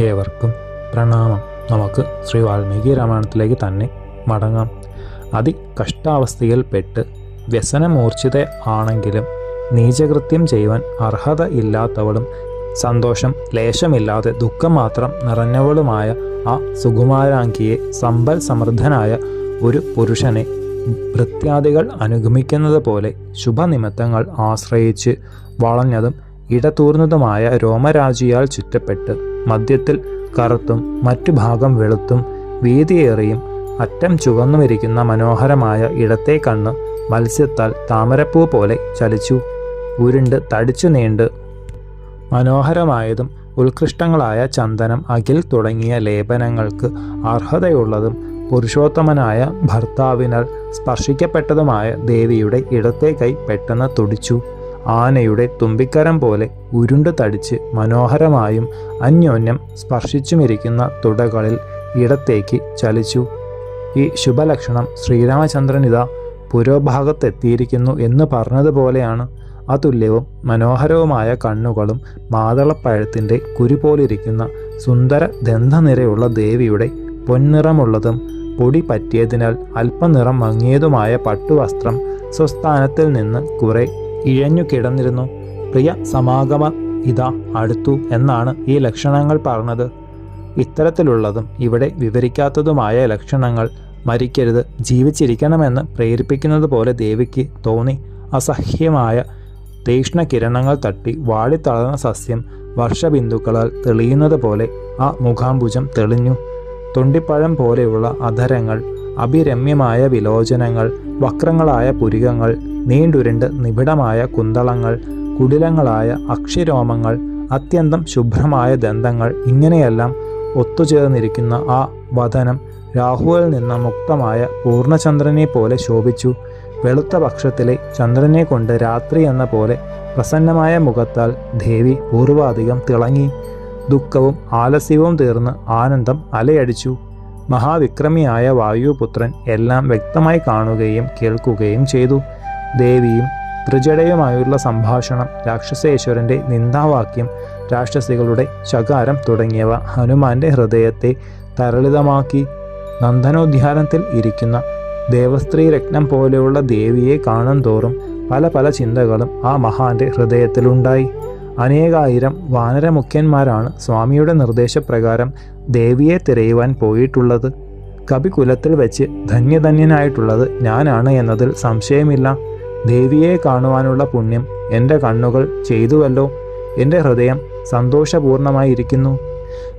ഏവർക്കും പ്രണാമം. നമുക്ക് ശ്രീ വാൽമീകി രാമായണത്തിലേക്ക് തന്നെ മടങ്ങാം. അതി കഷ്ടാവസ്ഥയിൽപ്പെട്ട് വ്യസനമൂർച്ഛിത ആണെങ്കിലും നീചകൃത്യം ചെയ്യുവാൻ അർഹത ഇല്ലാത്തവളും സന്തോഷം ലേശമില്ലാതെ ദുഃഖം മാത്രം നിറഞ്ഞവളുമായ ആ സുകുമാരാങ്കിയെ സമ്പൽ സമൃദ്ധനായ ഒരു പുരുഷനെ ഭൃത്യാദികൾ അനുഗമിക്കുന്നത് പോലെ ശുഭനിമിത്തങ്ങൾ ആശ്രയിച്ച് വളഞ്ഞതും ഇടതൂർന്നതുമായ രോമരാജിയാൽ ചുറ്റപ്പെട്ട് മധ്യത്തിൽ കറുത്തും മറ്റു ഭാഗം വെളുത്തും വീതിയേറിയും അറ്റം ചുവന്നുമിരിക്കുന്ന മനോഹരമായ ഇടത്തെ കണ്ണ് മത്സ്യത്താൽ താമരപ്പൂ പോലെ ചലിച്ചു. ഉരുണ്ട് തടിച്ചു നീണ്ട്. മനോഹരമായതും ഉത്കൃഷ്ടങ്ങളായ ചന്ദനം അഖിൽ തുടങ്ങിയ ലേപനങ്ങൾക്ക് അർഹതയുള്ളതും പുരുഷോത്തമനായ ഭർത്താവിനാൽ സ്പർശിക്കപ്പെട്ടതുമായ ദേവിയുടെ ഇടത്തെ കൈ പെട്ടെന്ന് തുടിച്ചു. ആനയുടെ തുമ്പിക്കരം പോലെ ഉരുണ്ടു തടിച്ച് മനോഹരമായും അന്യോന്യം സ്പർശിച്ചുമിരിക്കുന്ന തുടകളിൽ ഇടത്തേക്ക് ചലിച്ചു. ഈ ശുഭലക്ഷണം ശ്രീരാമചന്ദ്രൻ ഇതാ പുരോഭാഗത്തെത്തിയിരിക്കുന്നു എന്ന് പറഞ്ഞതുപോലെയാണ് അതുല്യവും മനോഹരവുമായ കണ്ണുകളും മാതളപ്പഴത്തിന്റെ കുരു പോലിരിക്കുന്ന സുന്ദര ദന്തനിരയുള്ള ദേവിയുടെ പൊൻനിറമുള്ളതും പൊടി പറ്റിയതിനാൽ അല്പനിറം മങ്ങിയതുമായ പട്ടുവസ്ത്രം സ്വസ്ഥാനത്തിൽ നിന്ന് കുറെ ഇഴഞ്ഞു കിടന്നിരുന്നു. പ്രിയ സമാഗമ ഇതാ അടുത്തു എന്നാണ് ഈ ലക്ഷണങ്ങൾ പറഞ്ഞത്. ഇത്തരത്തിലുള്ളതും ഇവിടെ വിവരിക്കാത്തതുമായ ലക്ഷണങ്ങൾ മരിക്കരുത്. ജീവിച്ചിരിക്കണമെന്ന് പ്രേരിപ്പിക്കുന്നത് പോലെ ദേവിക്ക് തോന്നി. അസഹ്യമായ തീക്ഷ്ണ കിരണങ്ങൾ തട്ടി വാടിത്തളർന്ന സസ്യം വർഷബിന്ദുക്കളാൽ തെളിയുന്നത് പോലെ ആ മുഖാംബുജം തെളിഞ്ഞു. തൊണ്ടിപ്പഴം പോലെയുള്ള അധരങ്ങൾ അഭിരമ്യമായ വിലോചനങ്ങൾ വക്രങ്ങളായ പുരികങ്ങൾ നീണ്ടുരുണ്ട് നിബിഡമായ കുന്തളങ്ങൾ കുടിലങ്ങളായ അക്ഷിരോമങ്ങൾ അത്യന്തം ശുഭ്രമായ ദന്തങ്ങൾ ഇങ്ങനെയെല്ലാം ഒത്തുചേർന്നിരിക്കുന്ന ആ വദനം രാഹുവിൽ നിന്ന് മുക്തമായ പൂർണചന്ദ്രനെ പോലെ ശോഭിച്ചു. വെളുത്ത പക്ഷത്തിലെ ചന്ദ്രനെ കൊണ്ട് രാത്രി എന്ന പോലെ പ്രസന്നമായ മുഖത്താൽ ദേവി പൂർവാധികം തിളങ്ങി. ദുഃഖവും ആലസ്യവും തീർന്ന് ആനന്ദം അലയടിച്ചു. മഹാവിക്രമിയായ വായുപുത്രൻ എല്ലാം വ്യക്തമായി കാണുകയും കേൾക്കുകയും ചെയ്തു. ദേവിയും ത്രിജടയുമായുള്ള സംഭാഷണം രാക്ഷസേശ്വരന്റെ നിന്ദാവാക്യം രാക്ഷസികളുടെ ശകാരം തുടങ്ങിയവ ഹനുമാന്റെ ഹൃദയത്തെ തരളിതമാക്കി. നന്ദനോദ്യാനത്തിൽ ഇരിക്കുന്ന ദേവസ്ത്രീ രത്നം പോലെയുള്ള ദേവിയെ കാണും തോറും പല പല ചിന്തകളും ആ മഹാന്റെ ഹൃദയത്തിലുണ്ടായി. അനേകായിരം വാനരമുഖ്യന്മാരാണ് സ്വാമിയുടെ നിർദ്ദേശപ്രകാരം ദേവിയെ തിരയുവാൻ പോയിട്ടുള്ളത്. കപികുലത്തിൽ വെച്ച് ധന്യധന്യനായിട്ടുള്ളത് ഞാനാണ് എന്നതിൽ സംശയമില്ല. ദേവിയെ കാണുവാനുള്ള പുണ്യം എന്റെ കണ്ണുകൾ ചെയ്തുവല്ലോ. എന്റെ ഹൃദയം സന്തോഷപൂർണമായിരിക്കുന്നു.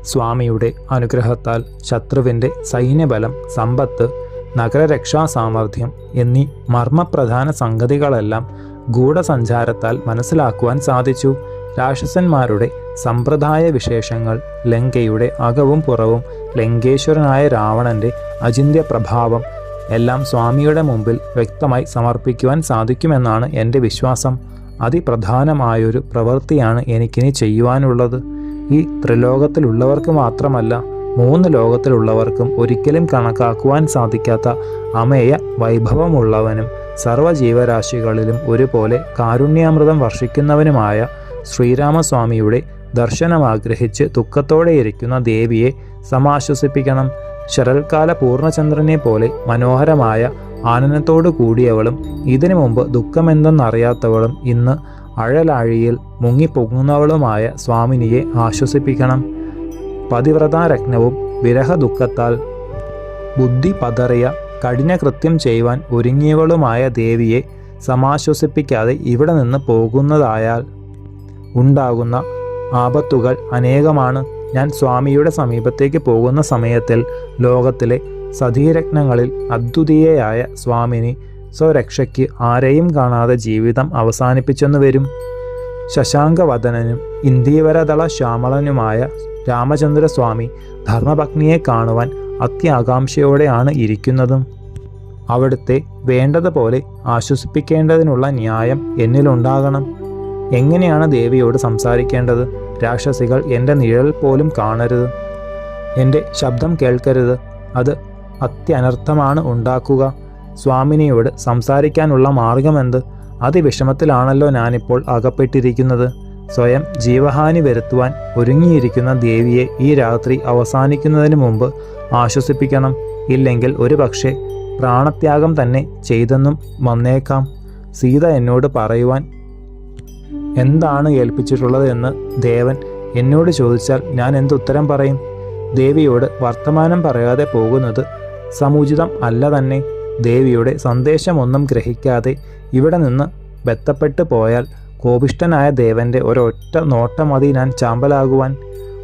സ്വാമിയുടെ അനുഗ്രഹത്താൽ ശത്രുവിന്റെ സൈന്യബലം സമ്പത്ത് നഗരരക്ഷാ സാമർഥ്യം എന്നീ മർമ്മപ്രധാന സംഗതികളെല്ലാം ഗൂഢസഞ്ചാരത്താൽ മനസ്സിലാക്കുവാൻ സാധിച്ചു. രാക്ഷസന്മാരുടെ സമ്പ്രദായ വിശേഷങ്ങൾ ലങ്കയുടെ അകവും പുറവും ലങ്കേശ്വരനായ രാവണന്റെ അചിന്ത്യ പ്രഭാവം എല്ലാം സ്വാമിയുടെ മുമ്പിൽ വ്യക്തമായി സമർപ്പിക്കുവാൻ സാധിക്കുമെന്നാണ് എന്റെ വിശ്വാസം. അതിപ്രധാനമായൊരു പ്രവൃത്തിയാണ് എനിക്കിനി ചെയ്യുവാനുള്ളത്. ഈ ത്രിലോകത്തിലുള്ളവർക്ക് മാത്രമല്ല മൂന്ന് ലോകത്തിലുള്ളവർക്കും ഒരിക്കലും കണക്കാക്കുവാൻ സാധിക്കാത്ത അമേയ വൈഭവമുള്ളവനും സർവജീവരാശികളിലും ഒരുപോലെ കാരുണ്യാമൃതം വർഷിക്കുന്നവനുമായ ശ്രീരാമസ്വാമിയുടെ ദർശനമാഗ്രഹിച്ച് ദുഃഖത്തോടെയിരിക്കുന്ന ദേവിയെ സമാശ്വസിപ്പിക്കണം. ശരൽക്കാല പൂർണചന്ദ്രനെ പോലെ മനോഹരമായ ആനന്ദത്തോടു കൂടിയവളും ഇതിനു മുമ്പ് ദുഃഖമെന്തെന്നറിയാത്തവളും ഇന്ന് അഴലാഴിയിൽ മുങ്ങിപ്പൊങ്ങുന്നവളുമായ സ്വാമിനിയെ ആശ്വസിപ്പിക്കണം. പതിവ്രതാരത്നവും വിരഹദുഃഖത്താൽ ബുദ്ധി പതറിയ കഠിനകൃത്യം ചെയ്യുവാൻ ഒരുങ്ങിയവളുമായ ദേവിയെ സമാശ്വസിപ്പിക്കാതെ ഇവിടെ നിന്ന് പോകുന്നതായാൽ ഉണ്ടാകുന്ന ആപത്തുകൾ അനേകമാണ്. ഞാൻ സ്വാമിയുടെ സമീപത്തേക്ക് പോകുന്ന സമയത്തിൽ ലോകത്തിലെ സതീരത്നങ്ങളിൽ അദ്വിതീയയായ സ്വാമിനി സ്വരക്ഷയ്ക്ക് ആരെയും കാണാതെ ജീവിതം അവസാനിപ്പിച്ചെന്നു വരും. ശശാങ്കവദനനും ഇന്ദീവരതള ശ്യാമളനുമായ രാമചന്ദ്രസ്വാമി ധർമ്മപത്നിയെ കാണുവാൻ അത്യാകാംക്ഷയോടെയാണ് ഇരിക്കുന്നതും. അവിടുത്തെ വേണ്ടതുപോലെ ആശ്വസിപ്പിക്കേണ്ടതിനുള്ള ന്യായം എന്നിലുണ്ടാകണം. എങ്ങനെയാണ് ദേവിയോട് സംസാരിക്കേണ്ടത്? രാക്ഷസികൾ എന്റെ നിഴൽ പോലും കാണരുത്. എന്റെ ശബ്ദം കേൾക്കരുത്. അത് അത്യനർത്ഥമാണ് ഉണ്ടാക്കുക. സ്വാമിനിയോട് സംസാരിക്കാനുള്ള മാർഗമെന്ത്? അതിവിഷമത്തിലാണല്ലോ ഞാനിപ്പോൾ അകപ്പെട്ടിരിക്കുന്നത്. സ്വയം ജീവഹാനി വരുത്തുവാൻ ഒരുങ്ങിയിരിക്കുന്ന ദേവിയെ ഈ രാത്രി അവസാനിക്കുന്നതിന് മുമ്പ് ആശ്വസിപ്പിക്കണം. ഇല്ലെങ്കിൽ ഒരു പക്ഷേ പ്രാണത്യാഗം തന്നെ ചെയ്തെന്നും വന്നേക്കാം. സീത എന്നോട് പറയുവാൻ എന്താണ് ഏൽപ്പിച്ചിട്ടുള്ളത് എന്ന് ദേവൻ എന്നോട് ചോദിച്ചാൽ ഞാൻ എന്തുത്തരം പറയും? ദേവിയോട് വർത്തമാനം പറയാതെ പോകുന്നത് സമുചിതം അല്ല തന്നെ. ദേവിയുടെ സന്ദേശമൊന്നും ഗ്രഹിക്കാതെ ഇവിടെ നിന്ന് ബന്ധപ്പെട്ട് പോയാൽ കോപിഷ്ഠനായ ദേവന്റെ ഒരൊറ്റ നോട്ടം മതി ഞാൻ ചാമ്പലാകുവാൻ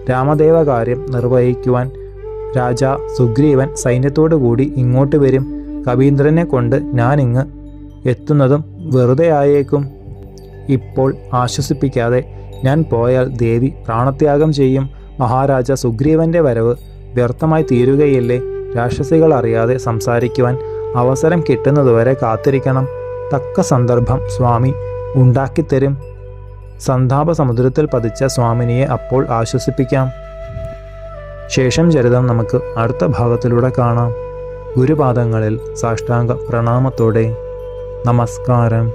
രാമദേവ കാര്യം നിർവഹിക്കുവാൻ രാജ സുഗ്രീവൻ സൈന്യത്തോടു കൂടി ഇങ്ങോട്ട് വരും കവീന്ദ്രനെ കൊണ്ട് ഞാനിങ്ങ് എത്തുന്നതും വെറുതെ ആയേക്കും. ഇപ്പോൾ ആശ്വസിപ്പിക്കാതെ ഞാൻ പോയാൽ ദേവി പ്രാണത്യാഗം ചെയ്യും മഹാരാജ സുഗ്രീവന്റെ വരവ് വ്യർത്ഥമായി തീരുകയില്ലേ? രാക്ഷസികൾ അറിയാതെ സംസാരിക്കുവാൻ അവസരം കിട്ടുന്നതുവരെ കാത്തിരിക്കണം. തക്ക സന്ദർഭം സ്വാമി. ഉണ്ടാക്കിത്തരും. സന്താപ സമുദ്രത്തിൽ പതിച്ച സ്വാമിനിയെ അപ്പോൾ ആശ്വസിപ്പിക്കാം. ശേഷം ചരിതം നമുക്ക് അടുത്ത ഭാഗത്തിലൂടെ കാണാം. ഗുരുപാദങ്ങളിൽ സാഷ്ടാംഗ പ്രണാമത്തോടെ നമസ്കാരം.